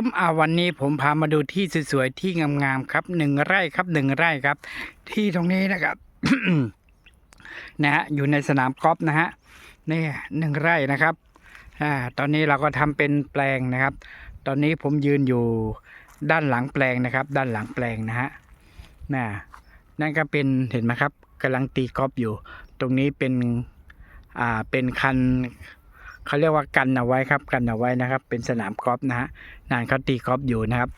มอ่าวันนี้ผมพามาดูที่สวยๆที่งามๆครับหนึ่งไร่ครับหนึ่งไร่ครับ ที่ตรงนี้นะครับนะฮะอยู่ในสนามกอล์ฟนะฮะนี่หนึ่งไร่นะครับอ่าตอนนี้เราก็ทำเป็นแปลงนะครับ ตอนนี้ผมยืนอยู่ด้านหลังแปลงนะครับ ด้านหลังแปลงนะฮะน่ะนั่นก็เป็นเห็นไหมครับกำลังตีกอล์ฟอยู่ ตรงนี้เป็นอ่าเป็นคัน เขาเรียกว่ากันเอาไว้ครับกันเอาไว้นะครับ เป็นสนามกอล์ฟนะฮะนานเขาตีกอล์ฟอยู่นะครับ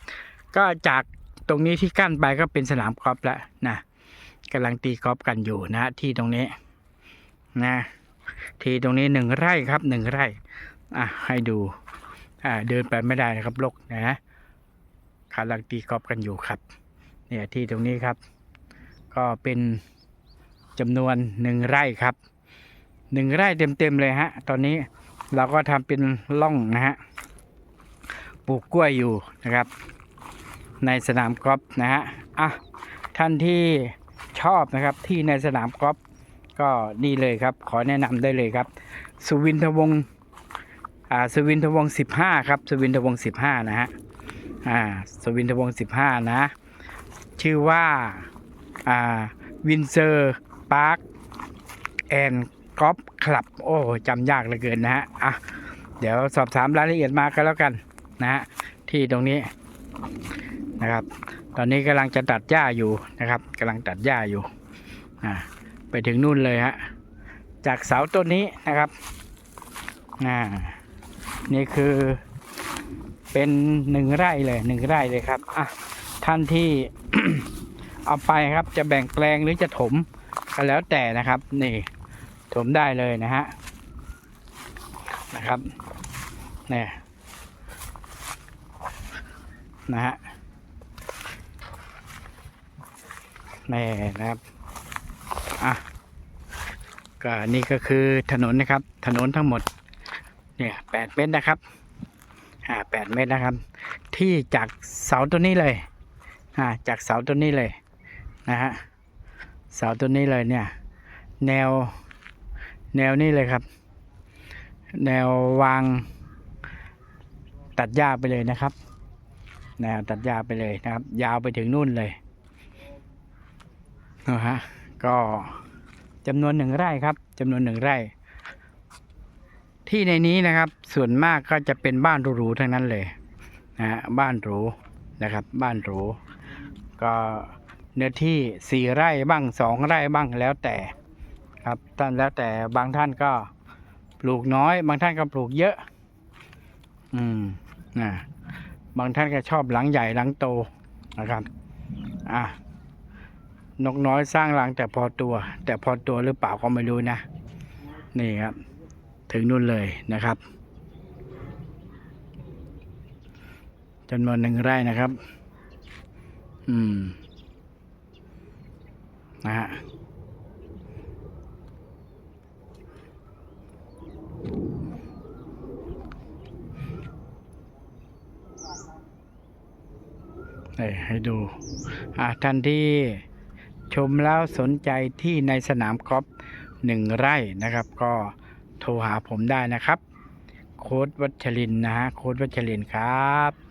ก็จากตรงนี้ที่กั้นไปก็เป็นสนามกอล์ฟแล้วนะกำลังตีกอล์ฟกันอยู่นะที่ตรงนี้นะที่ตรงนี้หนึ่งไร่ครับหนึ่งไร่อะให้ดูอ่าเดินไปไม่ได้นะครับลกนะกำลังตีกอล์ฟกันอยู่ครับ เนี่ยที่ตรงนี้ครับ ก็เป็นจำนวนหนึ่งไร่ครับหนึ่งไร่เต็มๆเลยฮะ ตอนนี้ เราก็ทำเป็นร่องนะฮะปลูกกล้วยอยู่นะครับ ในสนามกอล์ฟนะฮะอะท่านที่ชอบนะครับที่ในสนามกอล์ฟก็นี่เลยครับ ขอแนะนำได้เลยครับ สุวินทวงศ์อ่าสุวินทวงศ์สิบห้าครับ สุวินทวงศ์สิบห้านะฮะอ่าสุวินทวงศ์สิบห้านะ ชื่อว่าอ่าวินเซอร์พาร์คแอนด์กอล์ฟ คลับ โอ้จำยากเหลือเกินนะฮะอะเดี๋ยวสอบถามรายละเอียดมากันแล้วกันนะฮะที่ตรงนี้นะครับ ตอนนี้กำลังจะตัดหญ้าอยู่นะครับกำลังตัดหญ้าอยู่อ่าไปถึงนู่นเลยฮะจากเสาต้นนี้นะครับอ่านี่คือเป็นหนึ่งไร่เลยหนึ่งไร่เลยครับอะท่านที่เอาไปครับจะแบ่งแปลงหรือจะถมก็แล้วแต่นะครับนี่ ถมได้เลยนะฮะนะครับเนี่ยนะฮะนี่นะครับอะก็นี่ก็คือถนนนะครับ ถนนทั้งหมดเนี่ยแปดเมตรนะครับอ่าแปดเมตรนะครับ ที่จากเสาตัวนี้เลยอ่าจากเสาตัวนี้เลยนะฮะเสาตัวนี้เลยเนี่ยแนว แนวนี้เลยครับ แนววางตัดหญ้าไปเลยนะครับ แนวตัดหญ้าไปเลยนะครับ ยาวไปถึงนู่นเลยนะฮะก็จำนวนหนึ่งไร่ครับจำนวนหนึ่งไร่ ที่ในนี้นะครับ ส่วนมากก็จะเป็นบ้านหรูๆทั้งนั้นเลยนะฮะบ้านหรูนะครับ บ้านหรูก็เนื้อที่สี่ไร่บ้างสองไร่บ้างแล้วแต่ ครับท่านแล้วแต่บางท่านก็ปลูกน้อย บางท่านก็ปลูกเยอะ อืมนะบางท่านก็ชอบหลังใหญ่หลังโตนะครับอะนกน้อยสร้างรังแต่พอตัว แต่พอตัวหรือเปล่าก็ไม่รู้นะ นี่ครับ ถึงนู่นเลยนะครับจำนวนหนึ่งไร่นะครับ อืม นะฮะ ให้ดูท่านที่ชมแล้วสนใจที่ในสนามกอล์ฟหนึ่งไร่นะครับ ก็โทรหาผมได้นะครับ โค้ดวัชรินนะฮะโค้ดวัชรินครับ